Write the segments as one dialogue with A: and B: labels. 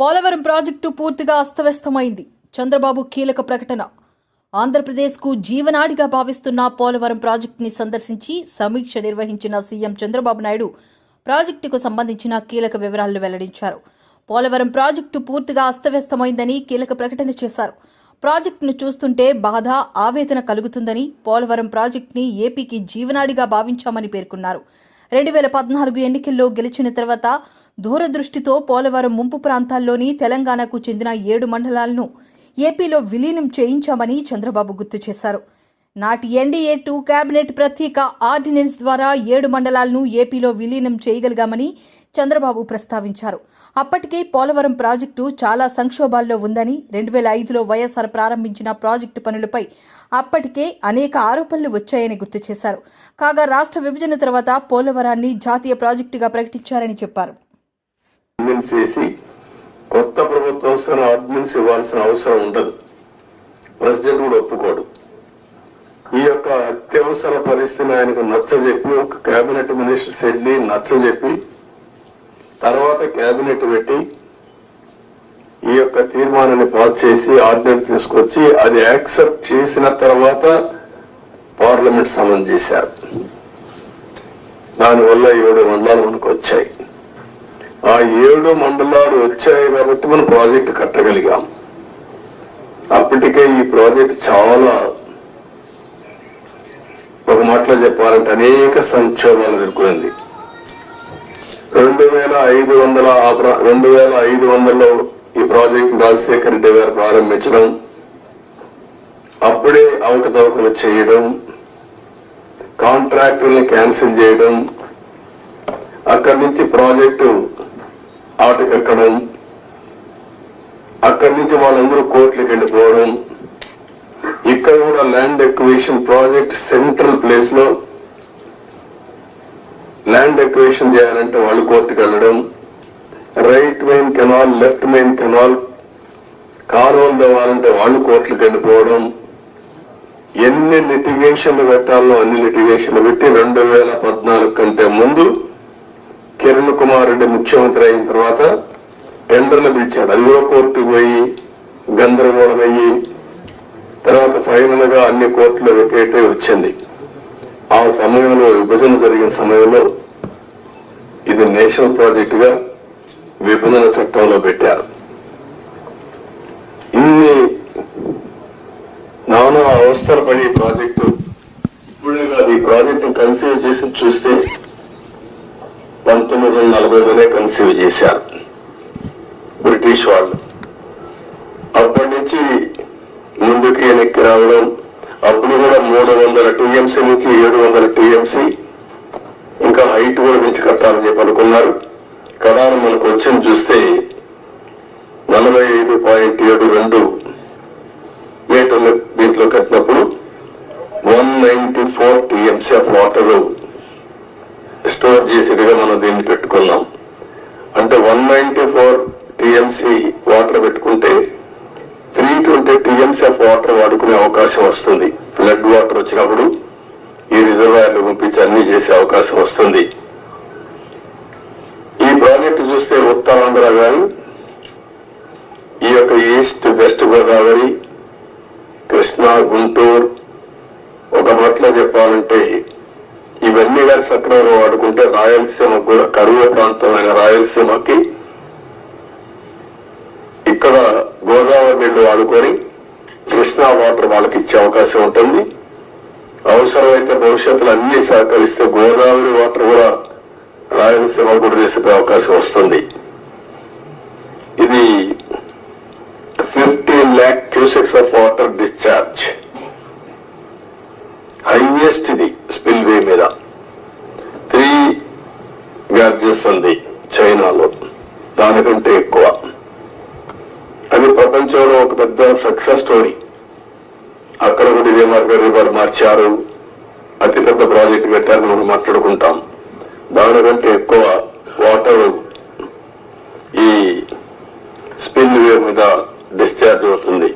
A: Polavaram project పూర్తిగా అస్తవ్యస్తమైంది. చంద్రబాబు కీలక ప్రకటన. ఆంధ్రప్రదేశ్కు జీవనాడిగా భావిస్తున్న పోలవరం ప్రాజెక్టుని సందర్శించి సమీక్ష నిర్వహించిన సీఎం చంద్రబాబు నాయుడు ప్రాజెక్టుకు సంబంధించిన కీలక వివరాలను వెల్లడించారు. పోలవరం ప్రాజెక్టు పూర్తిగా అస్తవ్యస్తమైందని కీలక ప్రకటన చేశారు. ప్రాజెక్టును చూస్తుంటే బాధ ఆవేదన కలుగుతుందని పోలవరం ప్రాజెక్టుని ఏపీకి జీవనాడిగా భావించామని పేర్కొన్నారు. రెండు వేల పద్నాలుగు ఎన్నికల్లో గెలిచిన తర్వాత దూరదృష్టితో పోలవరం ముంపు ప్రాంతాల్లోని తెలంగాణకు చెందిన ఏడు మండలాలను ఏపీలో విలీనం చేయించామని చంద్రబాబు గుర్తు చేశారు. నాటి ఎన్డీఏ టూ కేబినెట్ ప్రత్యేక ఆర్డినెన్స్ ద్వారా ఏడు మండలాలను ఏపీలో విలీనం చేయగలిగామని చంద్రబాబు ప్రస్తావించారు. అప్పటికే పోలవరం ప్రాజెక్టు చాలా సంక్షోభాల్లో ఉందని రెండు వేల ఐదులో వైఎస్ఆర్ ప్రారంభించిన ప్రాజెక్టు పనులపై అప్పటికే అనేక ఆరోపణలు వచ్చాయని గుర్తు చేశారు. కాగా రాష్ట్ర విభజన తర్వాత పోలవరాన్ని జాతీయ ప్రాజెక్టుగా ప్రకటించారని చెప్పారు.
B: ఆర్డినెన్స్ చేసి కొత్త ప్రభుత్వం వస్తున్న ఆర్డినెన్స్ ఇవ్వాల్సిన అవసరం ఉండదు. ప్రెసిడెంట్ కూడా ఒప్పుకోడు. ఈ యొక్క అత్యవసర పరిస్థితిని ఆయనకు నచ్చజెప్పి ఒక కేబినెట్ మినిస్టర్స్ వెళ్ళి నచ్చజెప్పి తర్వాత కేబినెట్ పెట్టి ఈ యొక్క తీర్మానాన్ని పాస్ చేసి ఆర్డినెన్స్ తీసుకొచ్చి అది యాక్సెప్ట్ చేసిన తర్వాత పార్లమెంట్ సమన్ చేశారు. దానివల్ల ఏడు మండలాలు మనకు వచ్చాయి. ఆ ఏడు మండలాలు వచ్చాయి కాబట్టి మనం ప్రాజెక్ట్ కట్టగలిగాం. అప్పటికే ఈ ప్రాజెక్ట్ చాలా ఒక మాటలో చెప్పాలంటే అనేక సంక్షోభాలు ఎదుర్కొంది. రెండు వేల ఐదు వందల ఆ రెండు వేల ఐదు వందలలో ఈ ప్రాజెక్ట్ రాజశేఖర్ రెడ్డి గారు ప్రారంభించడం అప్పుడే అవకతవకలు చేయడం కాంట్రాక్టుల్ని క్యాన్సిల్ చేయడం అక్కడి నుంచి ప్రాజెక్టు ఆటకెక్కడం అక్కడి నుంచి వాళ్ళందరూ కోర్టులకు వెళ్ళిపోవడం ఇక్కడ కూడా ల్యాండ్ ఎక్వేషన్ ప్రాజెక్ట్ సెంట్రల్ ప్లేస్లో ల్యాండ్ ఎక్వేషన్ చేయాలంటే వాళ్ళు కోర్టుకు వెళ్ళడం right main canal left main canal కాలువలు తవ్వాలంటే వాళ్ళు కోర్టులకు వెళ్ళిపోవడం ఎన్ని లిటిగేషన్లు పెట్టాలో అన్ని లిటిగేషన్లు పెట్టి రెండు వేల పద్నాలుగు కంటే ముందు కిరణ్ కుమార్ రెడ్డి ముఖ్యమంత్రి అయిన తర్వాత టెండర్లు పిలిచాడు. అది కూడా పోయి గందరగోళం అయ్యి తర్వాత ఫైనల్గా అన్ని కోర్టులు వెకేట్ అయి వచ్చింది. ఆ సమయంలో విభజన జరిగిన సమయంలో ఇది నేషనల్ ప్రాజెక్ట్గా విభజన చట్టంలో పెట్టారు. ఇన్ని నానా అవస్థలు పడి ప్రాజెక్టు. ఇప్పుడే కాదు ఈ ప్రాజెక్టు కన్సీవ్ చేసి చూస్తే పంతొమ్మిది వందల నలభైలోనే కన్సీవ్ చేశారు. బ్రిటిష్ వాళ్ళు. అప్పటి నుంచి ముందుకి వెనక్కి రావడం అప్పుడు కూడా మూడు వందల టీఎంసీ నుంచి ఏడు వందల టీఎంసీ ఇంకా హైట్ కూడా పెంచి కట్టాలని చెప్పి అనుకున్నారు. కడాను మనకు వచ్చింది చూస్తే నలభై ఐదు పాయింట్ ఏడు రెండు మీటర్లు దీంట్లో కట్టినప్పుడు one ninety four TMC of water store చేసేట్టుగా మనం దీన్ని పెట్టుకున్నాం. అంటే one ninety four TMC water పెట్టుకుంటే three twenty TMC of water వాడుకునే అవకాశం వస్తుంది. ఫ్లడ్ వాటర్ వచ్చినప్పుడు ఈ రిజర్వాయర్లు పంపించి అన్ని చేసే అవకాశం వస్తుంది. ఈ ప్రాజెక్టు చూస్తే ఉత్తరాంధ్ర గాని ఈ యొక్క ఈస్ట్ వెస్ట్ గోదావరి కృష్ణా గుంటూరు ఒక మాటలో చెప్పాలంటే ఇవన్నీ కానీ సక్రమంగా వాడుకుంటే రాయలసీమ కూడా కరువు ప్రాంతమైన రాయలసీమకి ఇక్కడ గోదావరి నీళ్ళు వాడుకొని కృష్ణా వాటర్ వాళ్ళకి ఇచ్చే అవకాశం ఉంటుంది. అవసరమైతే భవిష్యత్తులో అన్ని సహకరిస్తే గోదావరి వాటర్ కూడా రాయలసీమ కూడా తీసుకునే అవకాశం వస్తుంది. ఇది fifteen lakh cusecs of water discharge. జిఎస్టిది spillway మీద. త్రీ గార్జెస్ ఉంది చైనాలో. దానికంటే ఎక్కువ. అది ప్రపంచంలో ఒక పెద్ద సక్సెస్ స్టోరీ. అక్కడ కూడా ఇదే మార్గ రివర్ మార్చారు అతిపెద్ద ప్రాజెక్టు పెట్టారు మనం మాట్లాడుకుంటాం. దానికంటే ఎక్కువ వాటర్ ఈ స్పిల్ వే మీద డిశ్చార్జ్ అవుతుంది.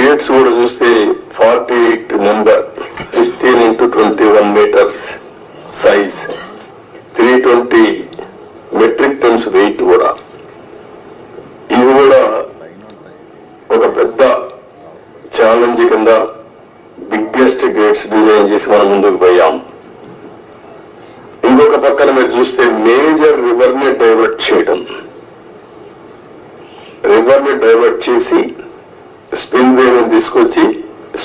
B: గేట్స్ కూడా చూస్తే forty eight member twenty one metres size three 320 metric tons weight కూడా. ఇవి కూడా ఒక పెద్ద ఛాలెంజ్ కింద బిగ్గెస్ట్ గేట్స్ డిజైన్ చేసి మనం ముందుకు పోయాం. ఇంకొక పక్కన మీరు చూస్తే మేజర్ రివర్ని డైవర్ట్ చేయడం. రివర్ని డైవర్ట్ చేసి స్పిన్ వేని తీసుకొచ్చి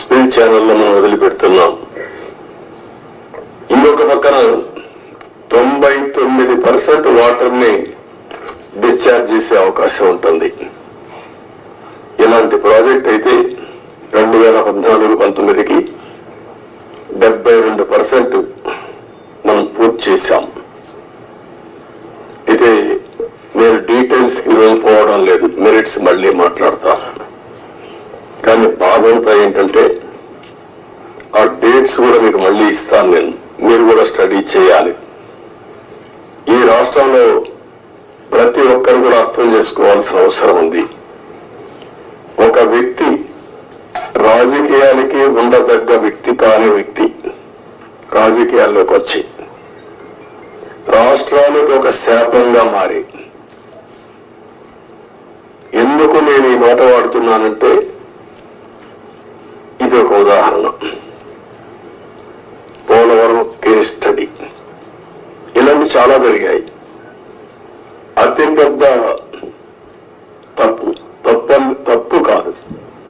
B: స్పిన్ ఛానల్లో మనం వదిలిపెడుతున్నాం. ఇంకొక పక్కన తొంభై తొమ్మిది పర్సెంట్ వాటర్ని డిశ్చార్జ్ చేసే అవకాశం ఉంటుంది. ఇలాంటి ప్రాజెక్ట్ అయితే రెండు వేల పద్నాలుగు పంతొమ్మిదికి డెబ్బై రెండు పర్సెంట్ మనం పూర్తి చేశాం. అయితే నేను డీటెయిల్స్కి ఈరోజు పోవడం లేదు. మెరిట్స్ మళ్ళీ మాట్లాడతా. కానీ బాధ అంతా ఏంటంటే ఆ డేట్స్ కూడా మీకు మళ్ళీ ఇస్తాను నేను. మీరు కూడా స్టడీ చేయాలి. ఈ రాష్ట్రంలో ప్రతి ఒక్కరు కూడా అర్థం చేసుకోవాల్సిన అవసరం ఉంది. ఒక వ్యక్తి రాజకీయాలకి ఉండదగ్గ వ్యక్తి కాని వ్యక్తి రాజకీయాల్లోకి వచ్చి రాష్ట్రానికి ఒక శాపంగా మారి ఎందుకు నేను ఈ మాట వాడుతున్నానంటే ఇది ఒక ఉదాహరణ. కేస్ స్టడీ ఇలాంటి చాలా జరిగాయి. అతిపెద్ద